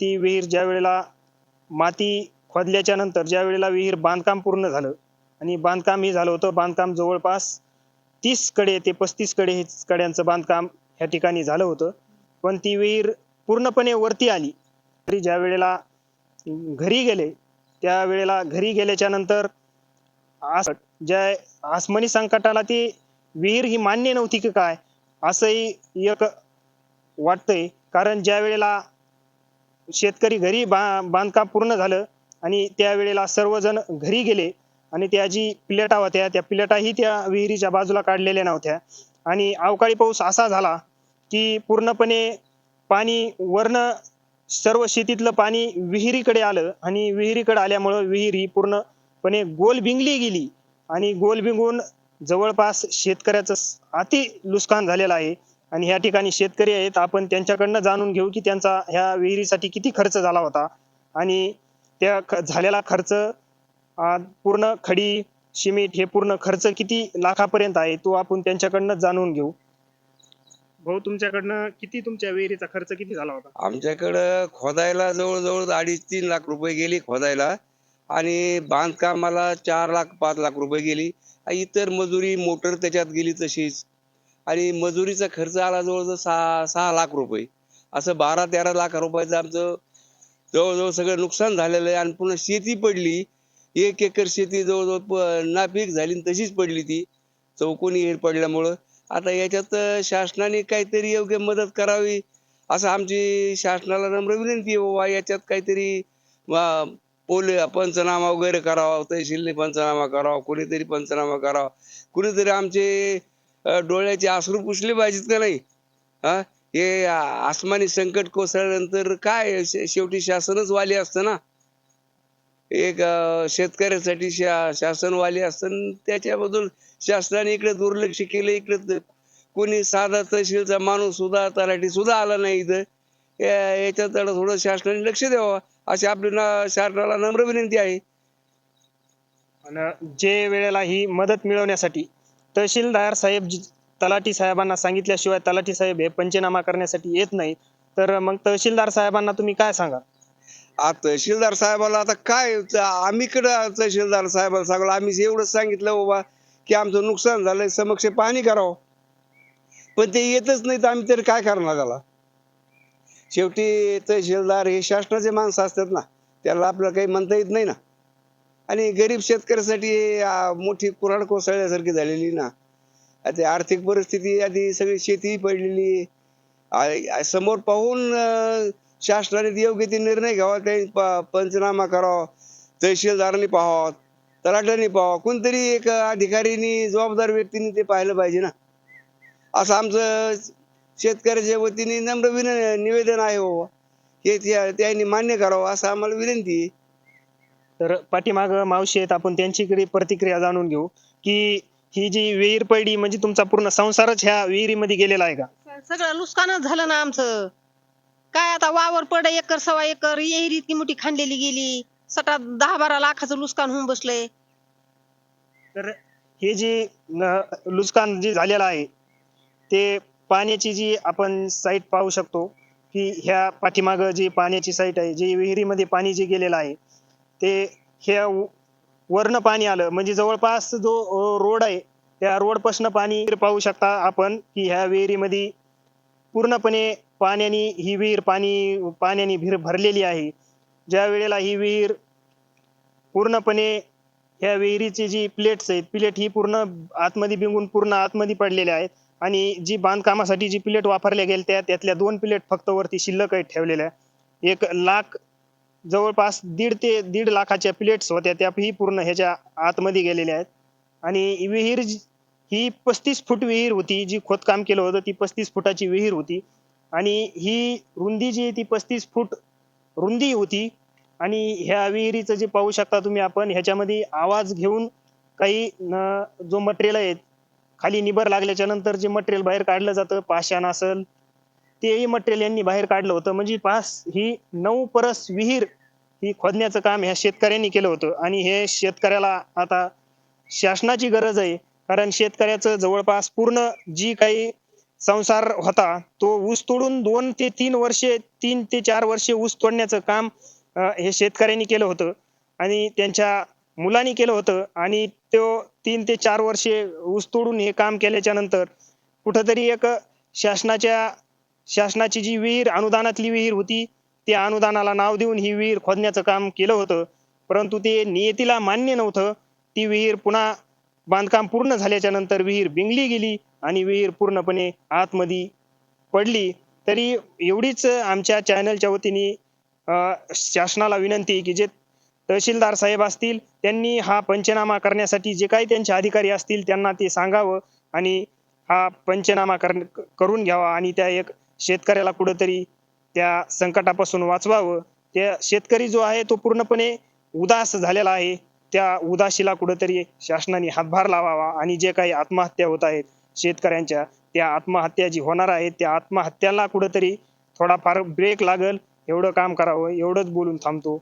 ती विहीर ज्या वेळेला माती खोदल्याच्या नंतर ज्या वेळेला विहीर बांधकाम पूर्ण झालं आणि बांधकाम हे झालं होतं बांधकाम जवळपास तीसकडे ते पस्तीसकडे हे कड्यांचं बांधकाम ह्या ठिकाणी झालं होतं. पण ती विहीर पूर्णपणे वरती आली. तरी ज्या वेळेला घरी गेले त्या वेळेला घरी गेल्याच्यानंतर आस ज्या आसमनी संकटाला ती विहीर ही मान्य नव्हती की काय असंही एक वाटतंय. कारण ज्या वेळेला शेतकरी घरी बा बांधकाम पूर्ण झालं आणि त्यावेळेला सर्वजण घरी गेले आणि त्या जी प्लेटा होत्या त्या प्लेटाही त्या विहिरीच्या बाजूला काढलेल्या नव्हत्या. आणि अवकाळी पाऊस असा झाला की पूर्णपणे पाणी वरनं सर्व शेतीतलं पाणी विहिरीकडे आलं आणि विहिरीकडे आल्यामुळं विहिरी पूर्णपणे गोल बिंगली गेली आणि गोल बिंगून जवळपास शेतकऱ्याचं अति नुकसान झालेलं आहे. आणि ह्या ठिकाणी शेतकरी आहेत. आपण त्यांच्याकडनं जाणून घेऊ की त्यांचा ह्या विहिरीसाठी किती खर्च झाला होता. आणि त्या ख- झालेला खर्च पूर्ण खडी सिमेंट हे पूर्ण खर्च किती लाखापर्यंत आहे तो आपण त्यांच्याकडनं जाणून घेऊ. भाऊ तुमच्याकडनं किती तुमच्या विहिरीचा खर्च किती झाला होता? आमच्याकडं खोदायला जवळजवळ अडीच तीन लाख रुपये गेली खोदायला. आणि बांधकामाला चार लाख पाच लाख रुपये गेली. आणि इतर मजुरी मोटर त्याच्यात गेली तशीच. आणि मजुरीचा खर्च आला जवळजवळ सहा सहा लाख रुपये. असं बारा तेरा लाख रुपयाचं आमचं जवळजवळ सगळं नुकसान झालेलं आहे आणि पुन्हा शेती पडली. एक एकर शेती जवळजवळ नापीक झाली तशीच पडली ती. चौकोनी हे पडल्यामुळं. आता याच्यात शासनाने काहीतरी योग्य मदत करावी असं आमची शासनाला नम्र विनंती आहे. बाबा याच्यात काहीतरी पोल पंचनामा वगैरे करावा तहसीलने पंचनामा करावा कोणीतरी पंचनामा करावा. कुणीतरी आमचे डोळ्याचे आसरू पुसले पाहिजेत का नाही? हा? हे आसमानी संकट कोसळल्यानंतर काय शेवटी शासनच वाली असतं ना? एक शेतकऱ्यासाठी शा शासन वाली असतं त्याच्याबद्दल शासनाने इकडे दुर्लक्ष केलं इकडे कोणी साधा तहसीलचा माणूस सुद्धा तलाठी सुद्धा आला नाही इथं. या- थोडं शासनाने लक्ष द्यावं अशी आपली ना शासनाला नम्र विनंती आहे. जे वेळेला ही मदत मिळवण्यासाठी तहसीलदार साहेब जी- तलाठी साहेबांना सांगितल्याशिवाय तलाठी साहेब हे पंचनामा करण्यासाठी येत नाही तर मग तहसीलदार साहेबांना तुम्ही काय सांगा? आ तहसीलदार साहेबाला आता काय त- आम्ही कडं तहसीलदार साहेबाला सांगलो आम्ही एवढंच सांगितलं बाबा की आमचं नुकसान झालंय समक्ष पाहणी करावं. पण ते येतच नाही तर आम्ही तरी काय करणार त्याला? शेवटी तहसीलदार हे शासनाचे माणसं असतात ना त्याला आपल्याला काही म्हणता येत नाही ना. आणि गरीब शेतकऱ्यासाठी आ, मोठी कुऱ्हाड कोसळल्यासारखी झालेली ना. आता आर्थिक परिस्थिती आधी सगळी शेती पडलेली. आ- आ- समोर पाहून अं, शासनाने योग्य ते निर्णय घ्यावा त्यांनी प- पंचनामा करावा तहसीलदारांनी पाहावा तलाट्याने पाहावा. कोणतरी एक अधिकारीनी जबाबदार व्यक्तीने ते पाहिलं पाहिजे ना. असं आमचं शेतकऱ्याच्या वतीने नम्र विन निवेदन आहे हो हे त्या- त्यांनी मान्य करावं असं आम्हाला विनंती आहे. तर पाठीमाग मावशी आहेत आपण त्यांच्याकडे प्रतिक्रिया जाणून घेऊ की ही जी विहीर पडली म्हणजे तुमचा पूर्ण संसारच ह्या विहिरीमध्ये गेलेला आहे का? सगळं नुकसानच झालं ना आमचं. काय आता वावर पड एकर सव्वा एकर येहीर इतकी मोठी खांदलेली गेली. सटा दहा बारा लाखाचं नुकसान होऊन बसलंय तर हे जे नुकसान जे झालेलं आहे ते पाण्याची जी आपण साईट पाहू शकतो की ह्या पाठीमाग जी पाण्याची साईट आहे जी विहिरीमध्ये पाणी जे गेलेलं आहे ते ह्या व- वरनं पाणी आलं. म्हणजे जवळपास जो रोड आहे त्या रोडपासनं पाणी पाहू शकता आपण की ह्या विहिरीमध्ये पूर्णपणे पाण्याने ही विहीर पाणी पाण्याने भिर भरलेली आहे. ज्या वेळेला ही विहीर पूर्णपणे ह्या विहिरीची जी प्लेट्स आहेत प्लेट ही पूर्ण आतमध्ये बिंगून पूर्ण आतमध्ये पडलेल्या आहेत आणि जी बांधकामासाठी जी प्लेट वापरल्या गेल्या त्या त्यातल्या दोन प्लेट फक्त वरती शिल्लक आहेत ठेवलेल्या. एक लाख जवळपास दीड ते दीड लाखाच्या प्लेट्स होत्या त्या ही पूर्ण ह्याच्या आतमध्ये गेलेल्या आहेत. आणि विहीर जी- ही पस्तीस फूट विहीर होती जी खोदकाम केलं होतं ती पस्तीस फुटाची विहीर होती. आणि ही रुंदी जी आहे ती पस्तीस फूट रुंदी होती. आणि ह्या विहिरीचं जे पाहू शकता तुम्ही आपण ह्याच्यामध्ये आवाज घेऊन काही जो मटेरियल आहे खाली निबर लागल्याच्या नंतर जे मटेरियल बाहेर काढलं जातं पाषाण असेल तेही मटेरियल यांनी बाहेर काढलं होतं. म्हणजे पास ही नऊ परस विहीर ही खोदण्याचं काम ह्या शेतकऱ्यांनी केलं होतं. आणि हे शेतकऱ्याला आता शासनाची गरज आहे. कारण शेतकऱ्याचं जवळपास पूर्ण जी काही संसार होता तो ऊस तोडून दोन ते तीन वर्षे तीन ते चार वर्षे ऊस तोडण्याचं काम हे शेतकऱ्यांनी केलं होतं. आणि त्यांच्या मुलांनी केलं होतं. आणि तो तीन ते चार वर्षे ऊस तोडून हे काम केल्याच्यानंतर कुठंतरी एक शासनाच्या शासनाची जी विहीर अनुदानातली विहीर होती त्या अनुदानाला नाव देऊन ही विहीर खोदण्याचं काम केलं होतं. परंतु ते नियतीला मान्य नव्हतं. ती विहीर पुन्हा बांधकाम पूर्ण झाल्याच्यानंतर विहीर बिंगली गेली आणि विहीर पूर्णपणे आतमध्ये पडली. तरी एवढीच आमच्या चॅनलच्या वतीने शासनाला विनंती की जे तहसीलदार साहेब असतील त्यांनी हा पंचनामा करण्यासाठी जे काही त्यांचे अधिकारी असतील त्यांना ते सांगावं आणि हा पंचनामा कर करून घ्यावा आणि त्या एक शेतकऱ्याला कुठंतरी त्या संकटापासून वाचवावं. त्या शेतकरी जो आहे तो पूर्णपणे उदास झालेला आहे. त्या उदाशीला कुठंतरी शासनाने हातभार लावावा आणि जे काही आत्महत्या होत आहेत शेतकऱ्यांच्या त्या आत्महत्या जी होणार आहेत त्या आत्महत्याला कुठंतरी थोडाफार ब्रेक लागल. एवढं काम करावं एवढंच बोलून थांबतो.